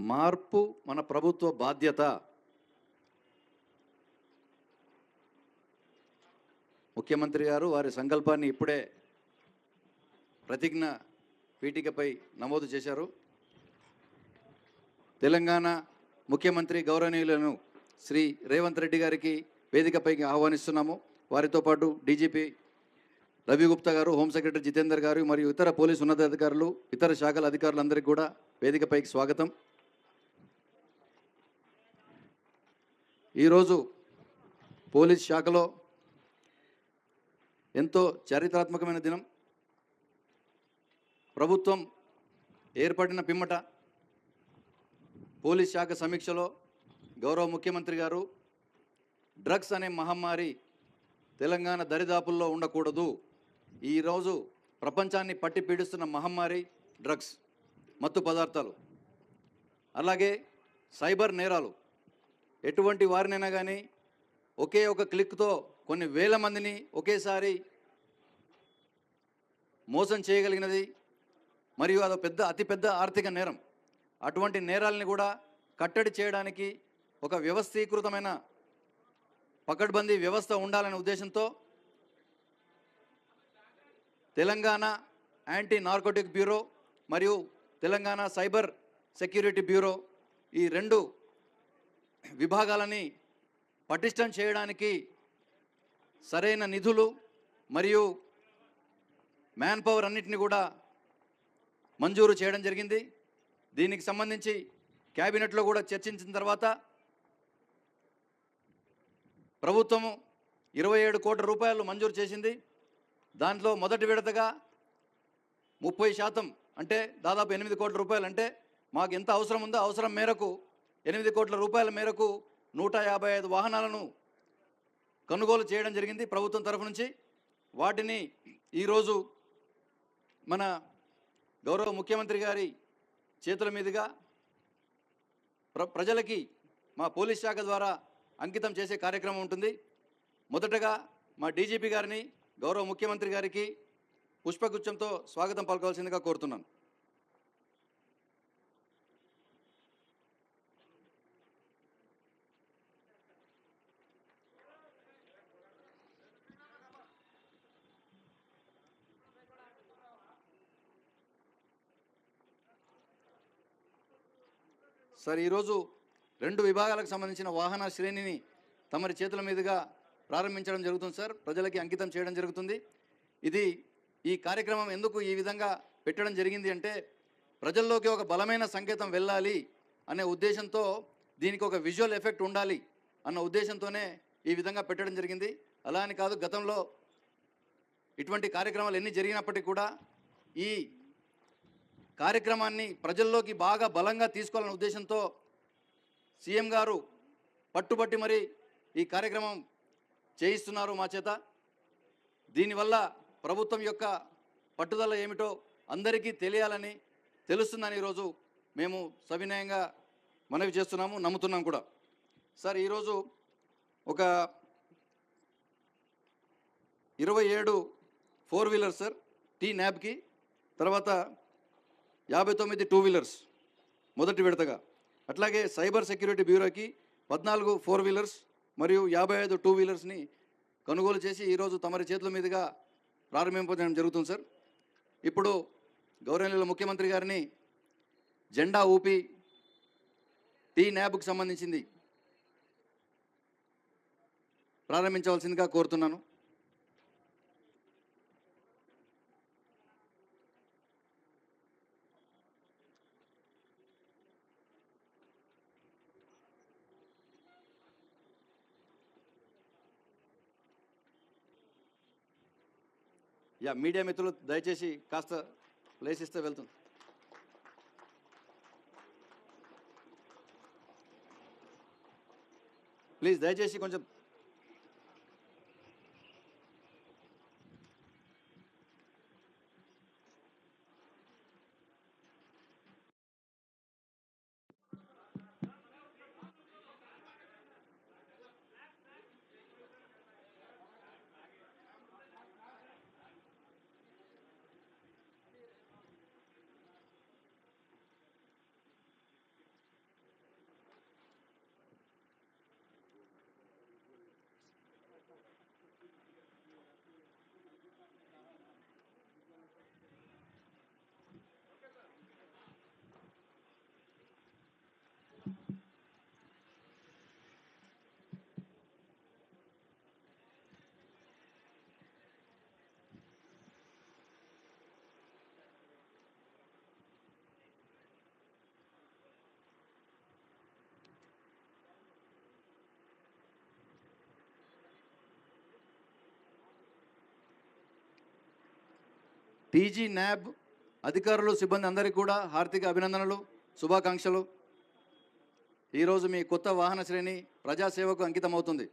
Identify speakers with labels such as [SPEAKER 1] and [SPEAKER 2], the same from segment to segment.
[SPEAKER 1] మార్పు మన ప్రభుత్వ బాధ్యత. ముఖ్యమంత్రి గారు వారి సంకల్పాన్ని ఇప్పుడే ప్రతిజ్ఞ పీఠికపై నమోదు చేశారు. తెలంగాణ ముఖ్యమంత్రి గౌరవనీయులను శ్రీ రేవంత్ రెడ్డి గారికి వేదికపైకి ఆహ్వానిస్తున్నాము. వారితో పాటు డీజీపీ రవిగుప్త గారు హోం సెక్రటరీ జితేందర్ గారు మరియు ఇతర పోలీసు ఉన్నతాధికారులు ఇతర శాఖల అధికారులందరికీ కూడా వేదికపైకి స్వాగతం. ఈరోజు పోలీస్ శాఖలో ఎంతో చారిత్రాత్మకమైన దినం. ప్రభుత్వం ఏర్పడిన పిమ్మట పోలీస్ శాఖ సమీక్షలో గౌరవ ముఖ్యమంత్రి గారు డ్రగ్స్ అనే మహమ్మారి తెలంగాణ దరిదాపుల్లో ఉండకూడదు. ఈరోజు ప్రపంచాన్ని పట్టి పీడిస్తున్న మహమ్మారి డ్రగ్స్ మత్తు పదార్థాలు. అలాగే సైబర్ నేరాలు ఎటువంటి వారినైనా కానీ ఒకే ఒక క్లిక్తో కొన్ని వేల మందిని ఒకేసారి మోసం చేయగలిగినది మరియు అదొక పెద్ద అతిపెద్ద ఆర్థిక నేరం. అటువంటి నేరాలని కూడా కట్టడి చేయడానికి ఒక వ్యవస్థీకృతమైన పకడ్బందీ వ్యవస్థ ఉండాలనే ఉద్దేశంతో తెలంగాణ యాంటీ నార్కోటిక్ బ్యూరో మరియు తెలంగాణ సైబర్ సెక్యూరిటీ బ్యూరో ఈ రెండు విభాగాలని పటిష్టం చేయడానికి సరైన నిధులు మరియు మ్యాన్ పవర్ అన్నిటిని కూడా మంజూరు చేయడం జరిగింది. దీనికి సంబంధించి క్యాబినెట్లో కూడా చర్చించిన తర్వాత ప్రభుత్వము ఇరవై ఏడు కోట్ల రూపాయలు మంజూరు చేసింది. దాంట్లో మొదటి విడతగా ముప్పై శాతం అంటే దాదాపు ఎనిమిది కోట్ల రూపాయలు అంటే మాకు ఎంత అవసరం ఉందో అవసరం మేరకు ఎనిమిది కోట్ల రూపాయల మేరకు నూట యాభై ఐదు వాహనాలను కొనుగోలు చేయడం జరిగింది ప్రభుత్వం తరఫు నుంచి. వాటిని ఈరోజు మన గౌరవ ముఖ్యమంత్రి గారి చేతుల మీదుగా ప్ర ప్రజలకి మా పోలీస్ శాఖ ద్వారా అంకితం చేసే కార్యక్రమం ఉంటుంది. మొదటగా మా డీజీపీ గారిని గౌరవ ముఖ్యమంత్రి గారికి పుష్పగుచ్చంతో స్వాగతం పలకవలసిందిగా కోరుతున్నాను. సార్ ఈరోజు రెండు విభాగాలకు సంబంధించిన వాహన శ్రేణిని తమరి చేతుల మీదుగా ప్రారంభించడం జరుగుతుంది సార్. ప్రజలకి అంకితం చేయడం జరుగుతుంది. ఇది ఈ కార్యక్రమం ఎందుకు ఈ విధంగా పెట్టడం జరిగింది అంటే ప్రజల్లోకి ఒక బలమైన సంకేతం వెళ్ళాలి అనే ఉద్దేశంతో దీనికి ఒక విజువల్ ఎఫెక్ట్ ఉండాలి అన్న ఉద్దేశంతోనే ఈ విధంగా పెట్టడం జరిగింది. అలా అని కాదు గతంలో ఇటువంటి కార్యక్రమాలు ఎన్ని జరిగినప్పటికీ కూడా ఈ కార్యక్రమాన్ని ప్రజల్లోకి బాగా బలంగా తీసుకోవాలనే ఉద్దేశంతో సీఎం గారు పట్టుబట్టి మరి ఈ కార్యక్రమం చేయిస్తున్నారు మా చేత. దీనివల్ల ప్రభుత్వం యొక్క పట్టుదల ఏమిటో అందరికీ తెలియాలని తెలుస్తుందని ఈరోజు మేము సవినయంగా మనవి చేస్తున్నాము నమ్ముతున్నాం కూడా. సార్ ఈరోజు ఒక ఇరవై ఏడు ఫోర్ వీలర్ సార్ టీ న్యాబ్కి తర్వాత యాభై తొమ్మిది టూ వీలర్స్ మొదటి విడతగా. అట్లాగే సైబర్ సెక్యూరిటీ బ్యూరోకి పద్నాలుగు ఫోర్ వీలర్స్ మరియు యాభై ఐదు టూ వీలర్స్ని కొనుగోలు చేసి ఈరోజు తమరి చేతుల మీదుగా ప్రారంభింపడం జరుగుతుంది సార్. ఇప్పుడు గౌరవనీయుల ముఖ్యమంత్రి గారిని జెండా ఊపి టీ న్యాబ్కు సంబంధించింది ప్రారంభించవలసిందిగా కోరుతున్నాను. యా మీడియా మిత్రులు దయచేసి కాస్త ప్లేస్ ఇస్తే వెళ్తుంది. ప్లీజ్ దయచేసి కొంచెం టీజీ న్యాబ్ అధికారులు సిబ్బంది అందరికీ కూడా హార్దిక అభినందనలు శుభాకాంక్షలు. ఈరోజు మీ కొత్త వాహన శ్రేణి ప్రజాసేవకు అంకితమవుతుంది.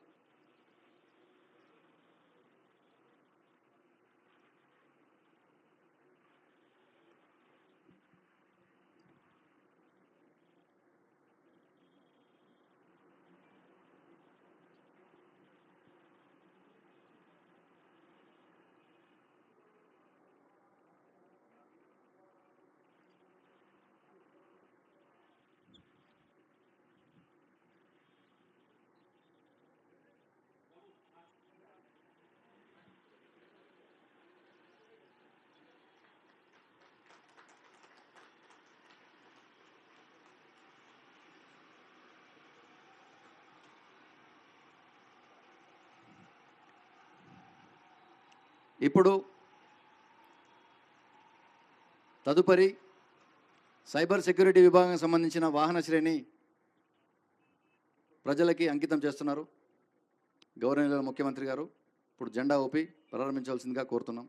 [SPEAKER 1] ఇప్పుడు తదుపరి సైబర్ సెక్యూరిటీ విభాగం సంబంధించిన వాహన శ్రేణి ప్రజలకి అంకితం చేస్తున్నారు. గౌరవనీయుల ముఖ్యమంత్రి గారు ఇప్పుడు జెండా ఊపి ప్రారంభించవలసిందిగా కోరుతున్నాం.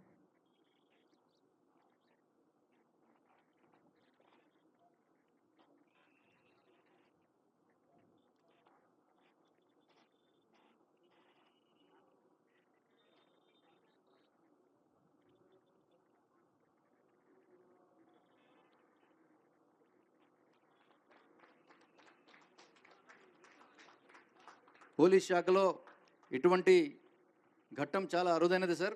[SPEAKER 1] పోలీస్ శాఖలో ఇటువంటి ఘట్టం చాలా అరుదైనది సార్.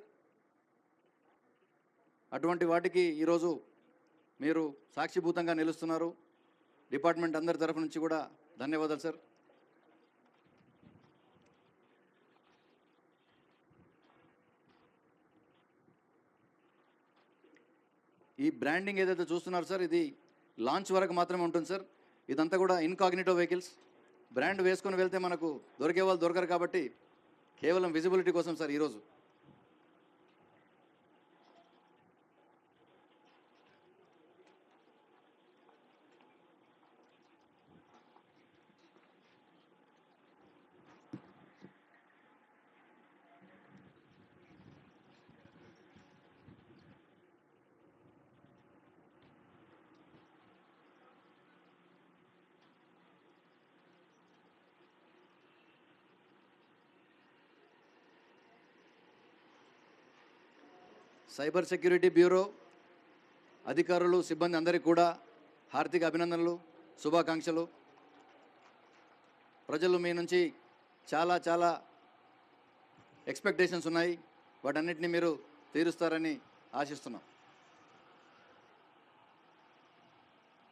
[SPEAKER 1] అటువంటి వాటికి ఈరోజు మీరు సాక్షిభూతంగా నిలుస్తున్నారు. డిపార్ట్మెంట్ అందరి తరఫు నుంచి కూడా ధన్యవాదాలు సార్. ఈ బ్రాండింగ్ ఏదైతే చూస్తున్నారు సార్ ఇది లాంచ్ వరకు మాత్రమే ఉంటుంది సార్. ఇదంతా కూడా ఇన్కాగ్నిటో వెహికల్స్. బ్రాండ్ వేసుకొని వెళ్తే మనకు దొరికే వాళ్ళు దొరకరు కాబట్టి కేవలం విజిబిలిటీ కోసం సార్ ఈరోజు. సైబర్ సెక్యూరిటీ బ్యూరో అధికారులు సిబ్బంది అందరికీ కూడా హార్దిక అభినందనలు శుభాకాంక్షలు. ప్రజలు మీ నుంచి చాలా చాలా ఎక్స్పెక్టేషన్స్ ఉన్నాయి. వాటన్నిటిని మీరు తీరుస్తారని ఆశిస్తున్నాం.